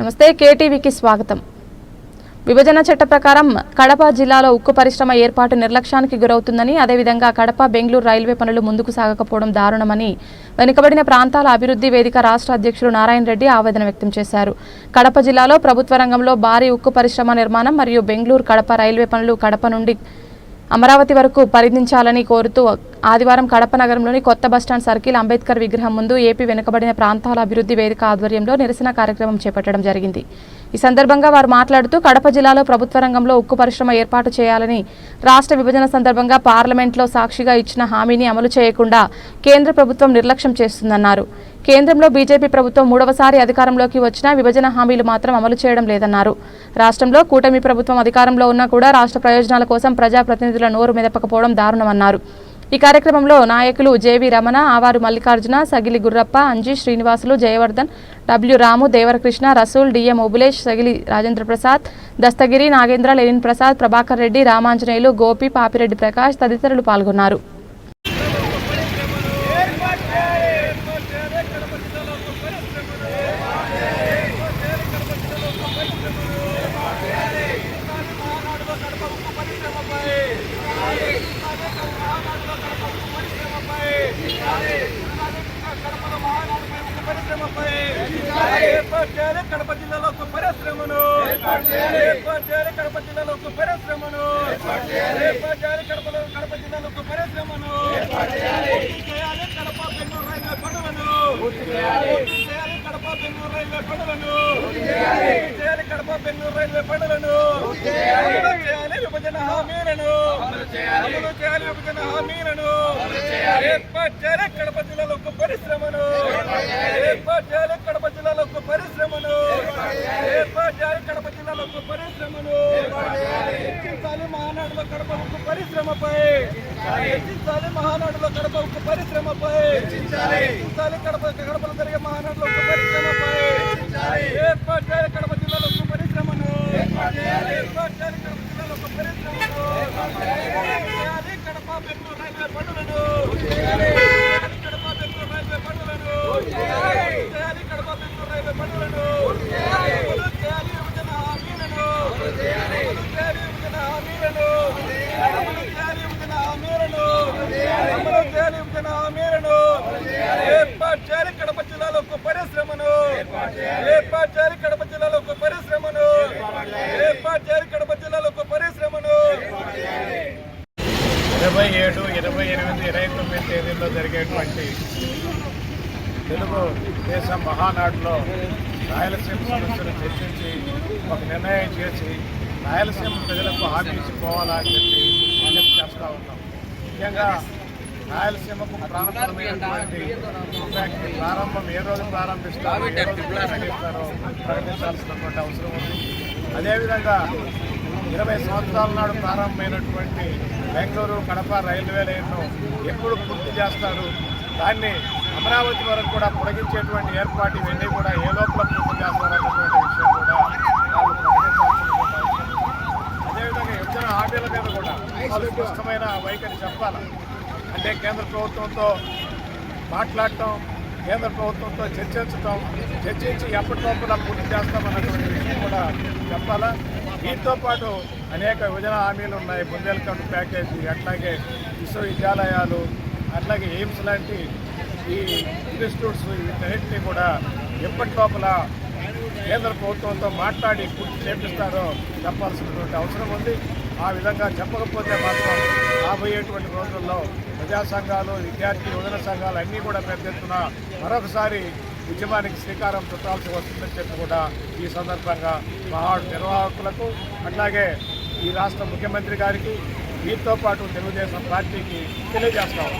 నమస్తే కేటీవీకి స్వాగతం. విభజన చట్ట ప్రకారం కడప జిల్లాలో ఉక్కు పరిశ్రమ ఏర్పాటు నిర్లక్ష్యానికి గురవుతుందని అదేవిధంగా కడప బెంగళూరు రైల్వే పనులు ముందుకు సాగకపోవడం దారుణమని వెనుకబడిన ప్రాంతాల అభివృద్ధి వేదిక రాష్ట్ర అధ్యక్షుడు నారాయణ రెడ్డి ఆవేదన వ్యక్తం చేశారు. కడప జిల్లాలో ప్రభుత్వ రంగంలో భారీ ఉక్కు పరిశ్రమ నిర్మాణం మరియు బెంగళూరు కడప రైల్వే పనులు కడప నుండి అమరావతి వరకు పరిధించాలని కోరుతూ ఆదివారం కడప నగరంలోని కొత్త బస్టాండ్ సర్కిల్ అంబేద్కర్ విగ్రహం ముందు ఏపీ వెనుకబడిన ప్రాంతాల అభివృద్ధి వేదిక ఆధ్వర్యంలో నిరసన కార్యక్రమం చేపట్టడం జరిగింది. ఈ సందర్భంగా వారు మాట్లాడుతూ కడప జిల్లాలో ప్రభుత్వ రంగంలో ఉక్కు పరిశ్రమ ఏర్పాటు చేయాలని రాష్ట్ర విభజన సందర్భంగా పార్లమెంట్లో సాక్షిగా ఇచ్చిన హామీని అమలు చేయకుండా కేంద్ర ప్రభుత్వం నిర్లక్ష్యం చేస్తుందన్నారు. కేంద్రంలో బీజేపీ ప్రభుత్వం మూడవసారి అధికారంలోకి వచ్చినా విభజన హామీలు మాత్రం అమలు చేయడం లేదన్నారు. రాష్ట్రంలో కూటమి ప్రభుత్వం అధికారంలో ఉన్నా కూడా రాష్ట్ర ప్రయోజనాల కోసం ప్రజాప్రతినిధుల నోరు మెదపకపోవడం దారుణమన్నారు. ఈ కార్యక్రమంలో నాయకులు JV Ramana ఆవారు Mallikarjuna Sagili Gurrappa Anji Srinivasulu Jayavardhan W Ramu Devarakrishna Rasool DM Obulesh Sagili Rajendra Prasad Dastagiri Nagendra Lenin Prasad Prabhakar Reddy Ramanjaneyulu Gopi Papireddy Prakash తదితరులు పాల్గొన్నారు. కడప జిల్లాలో ఒక పరిశ్రమను. ఏర్పాటు చేయాలి. కడప జిల్లాలో ఒక పరిశ్రమను. ఏర్పాటు చేయాలి. కడపలో కడప జిల్లాలో ఒక పరిశ్రమను. చేయాలి. కడప బెంగళూరు రైల్వే పనులను. చేయాలి. కడప బెంగళూరు రైల్వే పనులను. చేయాలి. కడప బెంగళూరు రైల్వే పనులను. చేయాలి. విభజన హామీలను. అమలు చేయాలి. విభజన హామీలను. ఏర్పాటు చేయాలి. కడప జిల్లాలో ఒక పరిశ్రమను. ఏర్పాటు చేయాలి. కడప జిల్లాలో ఒక పరిశ్రమను. ఏర్పాటు చేయాలి. కడప జిల్లాలో ఒక పరిశ్రమను. హెచ్చించాలి మహానాడులో కడప ఉక్కు పరిశ్రమపై. హెచ్చించాలి మహానాడులో కడప ఉక్కు పరిశ్రమపై. హెచ్చించాలి కడప కడపలో జరిగే మహానాడులో ఉక్కు పరిశ్రమపై ఏర్పాటు చేయాలి కడప జిల్లాలో ఉక్కు పరిశ్రమను ఏర్పాటు చేయాలి కడప జిల్లాలో ఒక పరిశ్రమను చేయాలి కడప బెంగళూరు రైల్వే పనులను చేయాలి కడప బెంగళూరు రైల్వే పనులను చేయాలి కడప బెంగళూరు రైల్వే పనులను అమలు చేయాలి విభజన హామీలను అమలు చేయాలి విభజన హామీలను అమలు చేయాలి విభజన హామీలను అమలు చేయాలి విభజన హామీలను ఏర్పాటు చేయాలి కడప జిల్లాలో ఒక పరిశ్రమను ఏర్పాటు చేయాలి కడప జిల్లాలో ఒక పరిశ్రమను ఇరవై ఏడు ఇరవై ఎనిమిది ఇరవై తొమ్మిది తేదీల్లో జరిగేటువంటి తెలుగు దేశం మహానాడులో రాయలసీమ సమస్యలు చర్చించి ఒక నిర్ణయం చేసి రాయలసీమ ప్రజలకు హామీ ఇచ్చిపోవాలా అని చెప్పి విజ్ఞప్తి చేస్తూ ఉన్నాం. ముఖ్యంగా రాయలసీమకు ప్రారంభమైనటువంటి ఫ్యాక్టరీ ప్రారంభం ఏ రోజు ప్రారంభిస్తారో ఏ రోజు ప్రకటించాల్సినటువంటి అవసరం ఉంది. అదేవిధంగా ఇరవై సంవత్సరాల నాడు ప్రారంభమైనటువంటి బెంగళూరు కడప రైల్వే లైన్ను ఎప్పుడు పూర్తి చేస్తారు దాన్ని అమరావతి వరకు కూడా పొడిగించేటువంటి ఏర్పాటు ఇవన్నీ కూడా ఏ లోపల పూర్తి చేస్తారనేటువంటి విషయం కూడా అదేవిధంగా విభజన హామీల మీద కూడా వాళ్ళు స్పష్టమైన వైఖరి చెప్పాలి. అంటే కేంద్ర ప్రభుత్వంతో మాట్లాడటం కేంద్ర ప్రభుత్వంతో చర్చించటం చర్చించి ఎప్పటి లోపల పూర్తి చేస్తామన్నటువంటి విషయం కూడా చెప్పాలా? దీంతో పాటు అనేక విభజన హామీలు ఉన్నాయి. బుందేల్ఖండ్ ప్యాకేజీ అట్లాగే విశ్వవిద్యాలయాలు అట్లాగే ఎయిమ్స్ లాంటి ఈ ఇన్స్టిట్యూట్స్ వీటన్నిటినీ కూడా ఎప్పటి లోపల కేంద్ర ప్రభుత్వంతో మాట్లాడి పూర్తి చేపిస్తారో చెప్పాల్సినటువంటి అవసరం ఉంది. ఆ విధంగా చెప్పకపోతే మాత్రం రాబోయేటువంటి రోజుల్లో ప్రజా సంఘాలు విద్యార్థి యువజన సంఘాలు అన్నీ కూడా పెద్ద ఎత్తున మరొకసారి ఉద్యమానికి శ్రీకారం చుట్టాల్సి వస్తుందని చెప్పి కూడా ఈ సందర్భంగా మహాడు నిర్వాహకులకు అట్లాగే ఈ రాష్ట్ర ముఖ్యమంత్రి గారికి వీరితో పాటు తెలుగుదేశం పార్టీకి తెలియజేస్తాం.